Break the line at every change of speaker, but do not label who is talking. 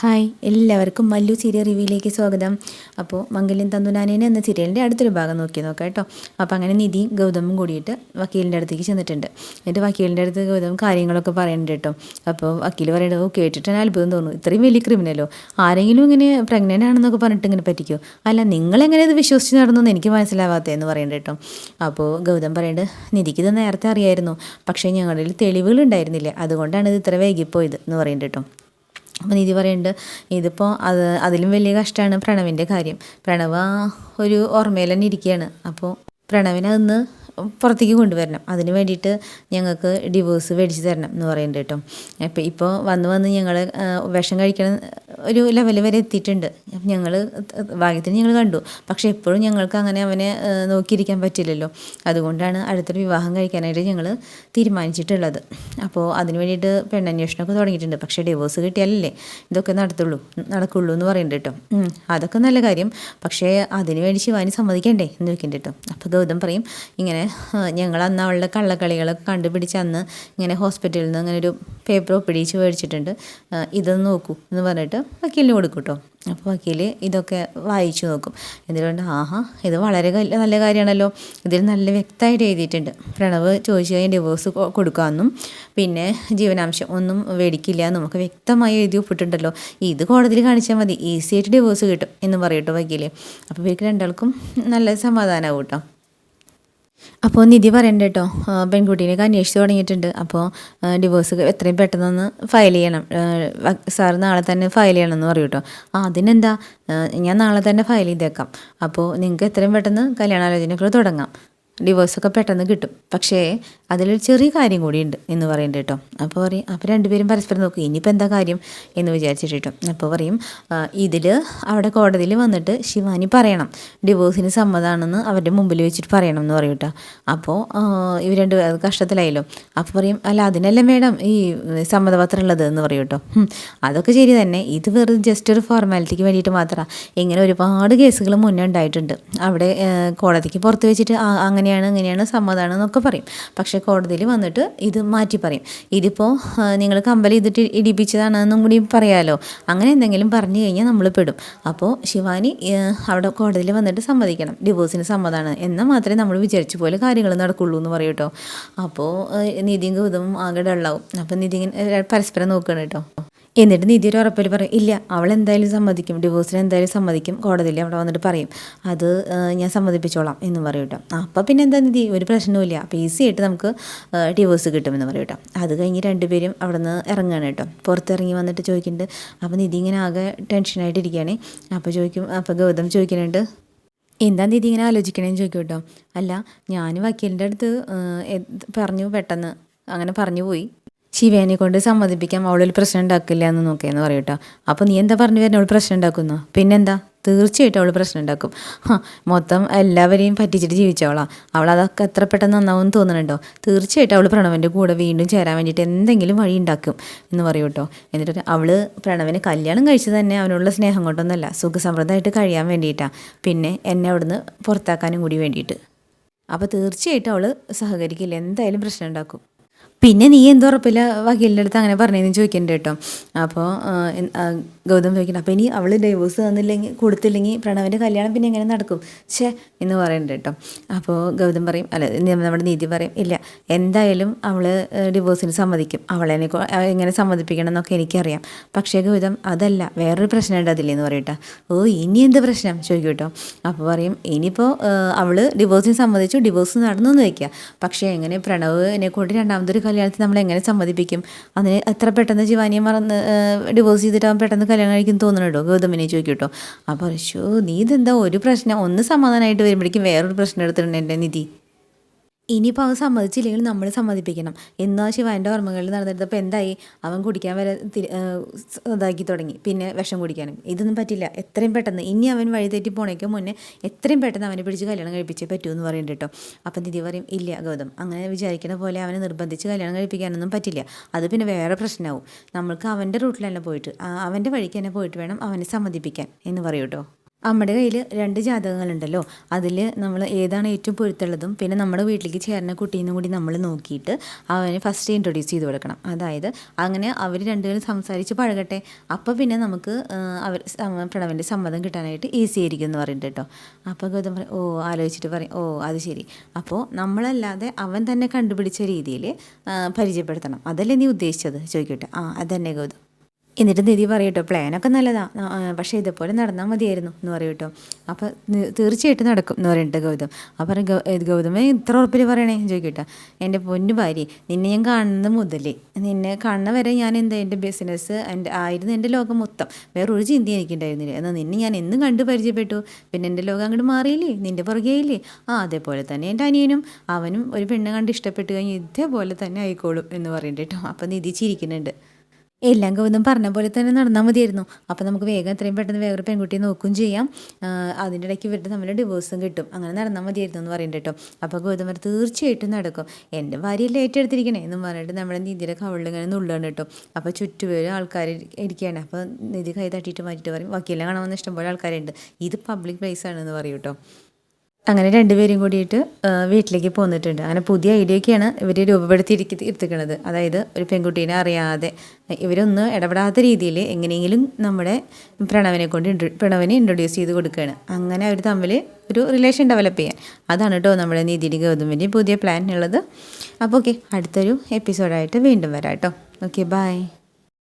Hi എല്ലാവർക്കും Mallu serial റിവ്യൂയിലേക്ക് സ്വാഗതം. അപ്പോൾ മംഗല്യം തന്തുനാനേനെ എന്ന സീരിയലിന്റെ അടുത്തൊരു ഭാഗം നോക്കി നോക്കാം കേട്ടോ. അപ്പോൾ അങ്ങനെ നിധി ഗൗതമും കൂടിയിട്ട് വക്കീലിന്റെ അടുത്തേക്ക് ചെന്നിട്ടുണ്ട്. എന്നിട്ട് വക്കീലിന്റെ അടുത്ത് ഗൗതം കാര്യങ്ങളൊക്കെ പറയുന്നുണ്ട് കേട്ടോ. അപ്പോൾ വക്കീൽ പറയുന്നത് ഓ ഞാൻ അത്ഭുതം തോന്നുന്നു. ഇത്രയും വലിയ ക്രിമിനലോ ആരെങ്കിലും ഇങ്ങനെ പ്രഗ്നന്റ് ആണെന്നൊക്കെ പറഞ്ഞിട്ട് ഇങ്ങനെ പറ്റിക്കോ? അല്ല നിങ്ങളെങ്ങനെ ഇത് വിശ്വസിച്ച് നടന്നു എനിക്ക് മനസ്സിലാവാത്തതെന്ന് പറയുന്നുണ്ട് കേട്ടോ. അപ്പോൾ ഗൗതം പറയുന്നുണ്ട് നിധിക്ക് ഇത് നേരത്തെ അറിയായിരുന്നു. പക്ഷേ ഞങ്ങളുടെ തെളിവുകൾ ഉണ്ടായിരുന്നില്ല. അതുകൊണ്ടാണ് ഇത് ഇത്ര വൈകിപ്പോയത് എന്ന് പറയുന്നുണ്ട് കേട്ടോ. അപ്പോൾ നിധി പറയുന്നുണ്ട് ഇതിപ്പോൾ അത് അതിലും വലിയ കഷ്ടമാണ് പ്രണവിന്റെ കാര്യം. പ്രണവ ഒരു ഓർമ്മയിൽ തന്നെ ഇരിക്കുകയാണ് അപ്പോൾ പ്രണവിനെ അതൊന്ന് പുറത്തേക്ക് കൊണ്ടുവരണം. അതിന് വേണ്ടിയിട്ട് ഞങ്ങൾക്ക് ഡിവോഴ്സ് മേടിച്ച് തരണം എന്ന് പറയുന്നുണ്ട് കേട്ടോ. അപ്പോൾ ഇപ്പോൾ വന്ന് വന്ന് ഞങ്ങൾ വിഷം കഴിക്കണം ഒരു ലെവൽ വരെ എത്തിയിട്ടുണ്ട്. ഞങ്ങൾ ഭാഗ്യത്തിന് ഞങ്ങൾ കണ്ടു. പക്ഷേ എപ്പോഴും ഞങ്ങൾക്ക് അങ്ങനെ അവനെ നോക്കിയിരിക്കാൻ പറ്റില്ലല്ലോ. അതുകൊണ്ടാണ് അടുത്തൊരു വിവാഹം കഴിക്കാനായിട്ട് ഞങ്ങൾ തീരുമാനിച്ചിട്ടുള്ളത്. അപ്പോൾ അതിന് വേണ്ടിയിട്ട് പെണ്ണന്വേഷണമൊക്കെ തുടങ്ങിയിട്ടുണ്ട്. പക്ഷേ ഡിവോഴ്സ് കിട്ടിയാലല്ലേ ഇതൊക്കെ നടത്തുള്ളൂ നടക്കുള്ളൂ എന്ന് പറയുന്നുണ്ട് കേട്ടോ. അതൊക്കെ നല്ല കാര്യം. പക്ഷേ അതിന് വേണ്ടി ശിവാനി സമ്മതിക്കണ്ടേ എന്ന് ചോദിക്കുന്നുണ്ട് കേട്ടോ. അപ്പോൾ ഗൗതം പറയും ഇങ്ങനെ ഞങ്ങൾ അന്ന് അവളുടെ കള്ളക്കളികളൊക്കെ കണ്ടുപിടിച്ച് അന്ന് ഇങ്ങനെ ഹോസ്പിറ്റലിൽ നിന്ന് അങ്ങനെ ഒരു പേപ്പർ ഒപ്പിടിച്ച് മേടിച്ചിട്ടുണ്ട്. ഇതൊന്ന് നോക്കൂ എന്ന് പറഞ്ഞിട്ട് വക്കീലിന് കൊടുക്കും കേട്ടോ അപ്പോൾ വക്കീൽ ഇതൊക്കെ വായിച്ചു നോക്കും. എന്തുകൊണ്ട് ആഹാ ഇത് വളരെ നല്ല കാര്യമാണല്ലോ. ഇതിൽ നല്ല വ്യക്തമായിട്ട് എഴുതിയിട്ടുണ്ട്. പ്രണവ് ചോദിച്ചു കഴിഞ്ഞാൽ ഡിവോഴ്സ് കൊടുക്കാമെന്നും പിന്നെ ജീവനാംശം ഒന്നും മേടിക്കില്ല നമുക്ക് വ്യക്തമായി എഴുതി ഒപ്പിട്ടുണ്ടല്ലോ ഇത് കോടതിയിൽ കാണിച്ചാൽ മതി. ഈസി ആയിട്ട് ഡിവോഴ്സ് കിട്ടും എന്ന് പറയട്ടോ വക്കീൽ അപ്പോൾ ഇവർക്ക് രണ്ടാൾക്കും നല്ല സമാധാനമാവും കേട്ടോ. അപ്പോൾ നിധി പറയണ്ട കേട്ടോ. പെൺകുട്ടീനെയൊക്കെ അന്വേഷിച്ച് തുടങ്ങിയിട്ടുണ്ട്. അപ്പോൾ ഡിവോഴ്സ് എത്രയും പെട്ടെന്നൊന്ന് ഫയൽ ചെയ്യണം. സാർ നാളെ തന്നെ ഫയൽ ചെയ്യണം എന്ന് പറയും കേട്ടോ. ആ അതിനെന്താ? ഞാൻ നാളെ തന്നെ ഫയൽ ചെയ്തേക്കാം. അപ്പോൾ നിങ്ങൾക്ക് എത്രയും പെട്ടെന്ന് കല്യാണാലോചനകൾ തുടങ്ങാം. ഡിവോഴ്സൊക്കെ പെട്ടെന്ന് കിട്ടും. പക്ഷേ അതിലൊരു ചെറിയ കാര്യം കൂടിയുണ്ട് എന്ന് പറയുന്നുണ്ട് കേട്ടോ. അപ്പോൾ പറയും അപ്പോൾ രണ്ടുപേരും പരസ്പരം നോക്കും ഇനിയിപ്പോൾ എന്താ കാര്യം? എന്ന് വിചാരിച്ചിട്ട് കേട്ടോ. അപ്പോൾ പറയും ഇതിൽ അവിടെ കോടതിയിൽ വന്നിട്ട് ശിവാനി പറയണം. ഡിവോഴ്സിന് സമ്മതമാണെന്ന് അവരുടെ മുമ്പിൽ വെച്ചിട്ട് പറയണം എന്ന് പറയും കേട്ടോ. അപ്പോൾ ഇവർ രണ്ട് കഷ്ടത്തിലായല്ലോ. അപ്പോൾ പറയും അല്ല അതിനല്ലേ മേഡം ഈ സമ്മതപത്രം ഉള്ളത്? എന്ന് പറയും കേട്ടോ. അതൊക്കെ ശരി തന്നെ. ഇത് വെറുതെ ജസ്റ്റ് ഒരു ഫോർമാലിറ്റിക്ക് വേണ്ടിയിട്ട് മാത്രമാണ് ഇങ്ങനെ ഒരുപാട് കേസുകൾ മുന്നേ ഉണ്ടായിട്ടുണ്ട്. അവിടെ കോടതിക്ക് പുറത്ത് വെച്ചിട്ട് അങ്ങനെ അങ്ങനെയാണ് ഇങ്ങനെയാണ് സമ്മതമാണ് എന്നൊക്കെ പറയും. പക്ഷേ കോടതിയിൽ വന്നിട്ട് ഇത് മാറ്റി പറയും. ഇതിപ്പോൾ നിങ്ങൾ കമ്പൽ ചെയ്തിട്ട് ഇടിപ്പിച്ചതാണെന്നും കൂടി പറയാമല്ലോ അങ്ങനെ എന്തെങ്കിലും പറഞ്ഞു കഴിഞ്ഞാൽ നമ്മൾ പെടും. അപ്പോൾ ശിവാനി അവിടെ കോടതിയിൽ വന്നിട്ട് സമ്മതിക്കണം. ഡിവോഴ്സിന് സമ്മതമാണ് എന്നാൽ മാത്രമേ നമ്മൾ വിചാരിച്ച പോലെ കാര്യങ്ങൾ നടക്കുള്ളൂ എന്ന് പറയും അപ്പോൾ നീതിയും ഗൗതമും ആകെ ഡള്ളാവും അപ്പോൾ നീതി പരസ്പരം നോക്കണം കേട്ടോ. എന്നിട്ട് നിധി ഒരു ഉറപ്പിൽ പറയും ഇല്ല അവൾ എന്തായാലും സമ്മതിക്കും ഡിവോഴ്സിന് എന്തായാലും സമ്മതിക്കും. കോടതിയിൽ അവിടെ വന്നിട്ട് പറയും അത് ഞാൻ സമ്മതിപ്പിച്ചോളാം എന്ന് പറയും കേട്ടോ. അപ്പം പിന്നെ എന്താ നിധി? ഒരു പ്രശ്നവുമില്ല അപ്പോൾ ഈസി ആയിട്ട് നമുക്ക് ഡിവോഴ്സ് കിട്ടുമെന്ന് പറയും കേട്ടോ. അത് കഴിഞ്ഞ് രണ്ടുപേരും അവിടെ നിന്ന് ഇറങ്ങുകയാണ് കേട്ടോ. പുറത്തിറങ്ങി വന്നിട്ട് ചോദിക്കുന്നുണ്ട് അപ്പോൾ നിധി ഇങ്ങനെ ആകെ ടെൻഷനായിട്ടിരിക്കുകയാണ് അപ്പോൾ ചോദിക്കും അപ്പോൾ ഗൗതം ചോദിക്കുന്നുണ്ട് എന്താ നിധി ഇങ്ങനെ ആലോചിക്കണേന്ന് ചോദിക്കും കേട്ടോ. അല്ല ഞാൻ വക്കീലിന്റെ അടുത്ത് പറഞ്ഞു പെട്ടെന്ന് അങ്ങനെ പറഞ്ഞു പോയി. ശിവേനെ കൊണ്ട് സമ്മതിപ്പിക്കാം അവളൊരു പ്രശ്നം ഉണ്ടാക്കില്ല എന്ന് നോക്കിയെന്ന് പറയും കേട്ടോ. അപ്പോൾ നീ എന്താ പറഞ്ഞു വരുന്ന? അവൾ പ്രശ്നം ഉണ്ടാക്കുന്നു. പിന്നെന്താ? തീർച്ചയായിട്ടും അവൾ പ്രശ്നം ഉണ്ടാക്കും. മൊത്തം എല്ലാവരെയും പറ്റിച്ചിട്ട് ജീവിച്ചവളാണ് അവൾ അതൊക്കെ എത്ര പെട്ടെന്ന് നന്നാവും തോന്നുന്നുണ്ടോ? തീർച്ചയായിട്ടും അവൾ പ്രണവന്റെ കൂടെ വീണ്ടും ചേരാൻ വേണ്ടിയിട്ട് എന്തെങ്കിലും വഴി ഉണ്ടാക്കും എന്ന് പറയും കേട്ടോ. എന്നിട്ട് അവൾ പ്രണവന് കല്യാണം കഴിച്ച് തന്നെ അവനുള്ള സ്നേഹം കൊണ്ടൊന്നുമല്ല സുഖസമൃദ്ധമായിട്ട് കഴിയാൻ വേണ്ടിയിട്ടാണ് പിന്നെ എന്നെ അവിടുന്ന് പുറത്താക്കാനും കൂടി വേണ്ടിയിട്ട്. അപ്പോൾ തീർച്ചയായിട്ടും അവൾ സഹകരിക്കില്ല. എന്തായാലും പ്രശ്നം ഉണ്ടാക്കും. പിന്നെ നീ എന്തുറപ്പില്ല വക്കീലിന്റെ അടുത്ത് അങ്ങനെ പറഞ്ഞതെന്ന് ചോദിക്കണ്ട കേട്ടോ അപ്പോൾ ഗൗതം ചോദിക്കണം അപ്പോൾ ഇനി അവൾ ഡൈവോഴ്സ് തന്നില്ലെങ്കിൽ കൊടുത്തില്ലെങ്കിൽ പ്രണവിന്റെ കല്യാണം പിന്നെ എങ്ങനെ നടക്കും? ഛേ എന്ന് പറയുന്നുണ്ട് കേട്ടോ. അപ്പോൾ ഗൗതം പറയും അല്ല നമ്മുടെ നീതി പറയും ഇല്ല എന്തായാലും അവൾ ഡിവോഴ്സിന് സമ്മതിക്കും. അവളെ എങ്ങനെ സമ്മതിപ്പിക്കണം എന്നൊക്കെ എനിക്കറിയാം. പക്ഷേ ഗൗതം അതല്ല വേറൊരു പ്രശ്നം ഉണ്ട് അതില്ലെന്ന് പറയട്ടെ. ഓ ഇനി എന്ത് പ്രശ്നം? ചോദിക്കും കേട്ടോ. അപ്പോൾ പറയും ഇനിയിപ്പോൾ അവൾ ഡിവോഴ്സിന് സമ്മതിച്ചു ഡിവോഴ്സ് നടന്നു എന്ന് വയ്ക്കുക പക്ഷേ എങ്ങനെ പ്രണവിനെ കൊണ്ട് രണ്ടാമതൊരു കല്യാണത്തിൽ നമ്മൾ എങ്ങനെ സമ്മതിപ്പിക്കും? അതിന് എത്ര പെട്ടെന്ന് ജീവാനിയെ മറന്ന് ഡിവോഴ്സ് ചെയ്തിട്ട് അവൻ പെട്ടെന്ന് കല്യാണം കഴിക്കും കേട്ടോ. ഗൗതമിനെ ചോദിക്കും കേട്ടോ. അപ്പോൾ ഷോ നീ ഇതെന്താ ഒരു പ്രശ്നം? ഒന്ന് സമാധാനമായിട്ട് വരുമ്പോഴേക്കും വേറൊരു പ്രശ്നം എടുത്തിട്ടുണ്ട് എന്റെ നിധി. ഇനിയിപ്പോൾ അവൻ സമ്മതിച്ചില്ലെങ്കിൽ നമ്മൾ സമ്മതിപ്പിക്കണം. എന്നാ ശിവാന്റെ ഓർമ്മകളിൽ നടന്നിട്ടപ്പോൾ എന്തായി? അവൻ കുടിക്കാൻ വരെ ഇതാക്കി തുടങ്ങി. പിന്നെ വിഷം കുടിക്കാനും. ഇതൊന്നും പറ്റില്ല. എത്രയും പെട്ടെന്ന് ഇനി അവൻ വഴിതെറ്റി പോണേക്ക് മുന്നേ എത്രയും പെട്ടെന്ന് അവനെ പിടിച്ച് കല്യാണം കഴിപ്പിച്ചേ പറ്റൂ എന്ന് പറയുന്നുണ്ട് കേട്ടോ. അപ്പം ദിദി പറയും ഇല്ല ഗൗതം. അങ്ങനെ വിചാരിക്കുന്ന പോലെ അവനെ നിർബന്ധിച്ച് കല്യാണം കഴിപ്പിക്കാനൊന്നും പറ്റില്ല. അത് പിന്നെ വേറെ പ്രശ്നമാവും നമ്മൾക്ക് അവന്റെ റൂട്ടിൽ തന്നെ പോയിട്ട് അവന്റെ വഴിക്ക് തന്നെ പോയിട്ട് വേണം അവനെ സമ്മതിപ്പിക്കാൻ. എന്ന് പറയൂട്ടോ അമ്മയുടെ കയ്യിൽ രണ്ട് ജാതകങ്ങളുണ്ടല്ലോ. അതിൽ നമ്മൾ ഏതാണ് ഏറ്റവും പൊരുത്തുള്ളതും പിന്നെ നമ്മുടെ വീട്ടിലേക്ക് ചേർന്ന കുട്ടീനും കൂടി നമ്മൾ നോക്കിയിട്ട് അവന് ഫസ്റ്റ് ഇൻട്രൊഡ്യൂസ് ചെയ്ത് കൊടുക്കണം. അതായത് അങ്ങനെ അവർ രണ്ടുപേരും സംസാരിച്ച് പഴകട്ടെ. അപ്പോൾ പിന്നെ നമുക്ക് അവർ പ്രണവിന്റെ സമ്മതം കിട്ടാനായിട്ട് ഈസി ആയിരിക്കും എന്ന് പറയുന്നുണ്ട് കേട്ടോ. അപ്പോൾ ഗൗതം പറയും ഓ ആലോചിച്ചിട്ട് പറയും ഓ അത് ശരി. അപ്പോൾ നമ്മളല്ലാതെ അവൻ തന്നെ കണ്ടുപിടിച്ച രീതിയിൽ പരിചയപ്പെടുത്തണം. അതല്ലേ നീ ഉദ്ദേശിച്ചത്? ചോദിക്കട്ടെ. ആ അതന്നെ ഗൗതം. എന്നിട്ട് നിധി പറയട്ടോ പ്ലാനൊക്കെ നല്ലതാ. ആ, ആ, പക്ഷേ ഇതുപോലെ നടന്നാൽ മതിയായിരുന്നു. എന്ന് പറയട്ടോ അപ്പോൾ തീർച്ചയായിട്ടും നടക്കും എന്ന് പറയുന്നുണ്ട് ഗൗതം. അപ്പോൾ ഗൗതമേ ഇത്ര ഉറപ്പിൽ പറയണേ? ചോദിക്കട്ടെ എന്റെ പൊന്നു ഭാര്യ നിന്നെ ഞാൻ കാണുന്നത് മുതലേ നിന്നെ കാണുന്ന വരെ ഞാൻ എന്താ എന്റെ ബിസിനസ് എന്റെ ആയിരുന്നു എന്റെ ലോകം മൊത്തം. വേറെ ഒരു ചിന്ത എനിക്കുണ്ടായിരുന്നില്ല. എന്നാൽ നിന്നെ ഞാൻ എന്നും കണ്ട് പരിചയപ്പെട്ടു. പിന്നെ എന്റെ ലോകം അങ്ങോട്ട് മാറിയില്ലേ? നിന്റെ പുറകെയില്ലേ ആ അതേപോലെ തന്നെ എന്റെ അനിയനും അവനും ഒരു പെണ്ണ് കണ്ട് ഇഷ്ടപ്പെട്ട് കഴിഞ്ഞാൽ ഇതേപോലെ തന്നെ ആയിക്കോളും എന്ന് പറയുന്നുണ്ട് കേട്ടോ അപ്പം നിധി ചിരിക്കുന്നുണ്ട്. എല്ലാം ഗൗതം പറഞ്ഞ പോലെ തന്നെ നടന്നാൽ മതിയായിരുന്നു. അപ്പോൾ നമുക്ക് വേഗം എത്രയും പെട്ടെന്ന് വേറൊരു പെൺകുട്ടിയെ നോക്കുകയും ചെയ്യാം. അതിന്റെ ഇടയ്ക്ക് ഇവരുടെ തമ്മിൽ ഡിവോഴ്സും കിട്ടും. അങ്ങനെ നടന്നാൽ മതിയായിരുന്നു എന്ന് പറയുന്നുണ്ട് കേട്ടോ. അപ്പോൾ ഗൗതം തീർച്ചയായിട്ടും നടക്കും. എന്റെ ഭാര്യയല്ലേ ഏറ്റെടുത്തിരിക്കണേ? എന്ന് പറഞ്ഞിട്ട് നമ്മുടെ നിധിയുടെ കവളിൽ ഇങ്ങനെ കേട്ടോ. അപ്പോൾ ചുറ്റുപേരും ആൾക്കാർ ഇരിക്കുകയാണ്. അപ്പോൾ നിധി കൈ തട്ടിയിട്ട് മാറ്റിയിട്ട് പറയും വക്കീലിനെ കാണാമെന്ന് ഇഷ്ടംപോലെ ആൾക്കാരുണ്ട്. ഇത് പബ്ലിക് പ്ലേസ് ആണെന്ന് പറയും കേട്ടോ. അങ്ങനെ രണ്ടുപേരും കൂടിയിട്ട് വീട്ടിലേക്ക് പോന്നിട്ടുണ്ട്. അങ്ങനെ പുതിയ ഐഡിയയൊക്കെയാണ് ഇവർ രൂപപ്പെടുത്തി ഇരുത്തി ഇരുത്തിക്കണത് അതായത് ഒരു പെൺകുട്ടീനെ അറിയാതെ ഇവരൊന്നും ഇടപെടാത്ത രീതിയിൽ എങ്ങനെയെങ്കിലും നമ്മുടെ പ്രണവനെ കൊണ്ട് പ്രണവനെ ഇൻട്രൊഡ്യൂസ് ചെയ്ത് കൊടുക്കുകയാണ് അങ്ങനെ അവർ തമ്മിൽ ഒരു റിലേഷൻ ഡെവലപ്പ് ചെയ്യാൻ. അതാണ് കേട്ടോ നമ്മുടെ നീതിരി ഗൗതമിന്റെ പുതിയ പ്ലാൻ ഉള്ളത് അപ്പോൾ ഓക്കെ അടുത്തൊരു എപ്പിസോഡായിട്ട് വീണ്ടും വരാം കേട്ടോ ഓക്കെ ബൈ.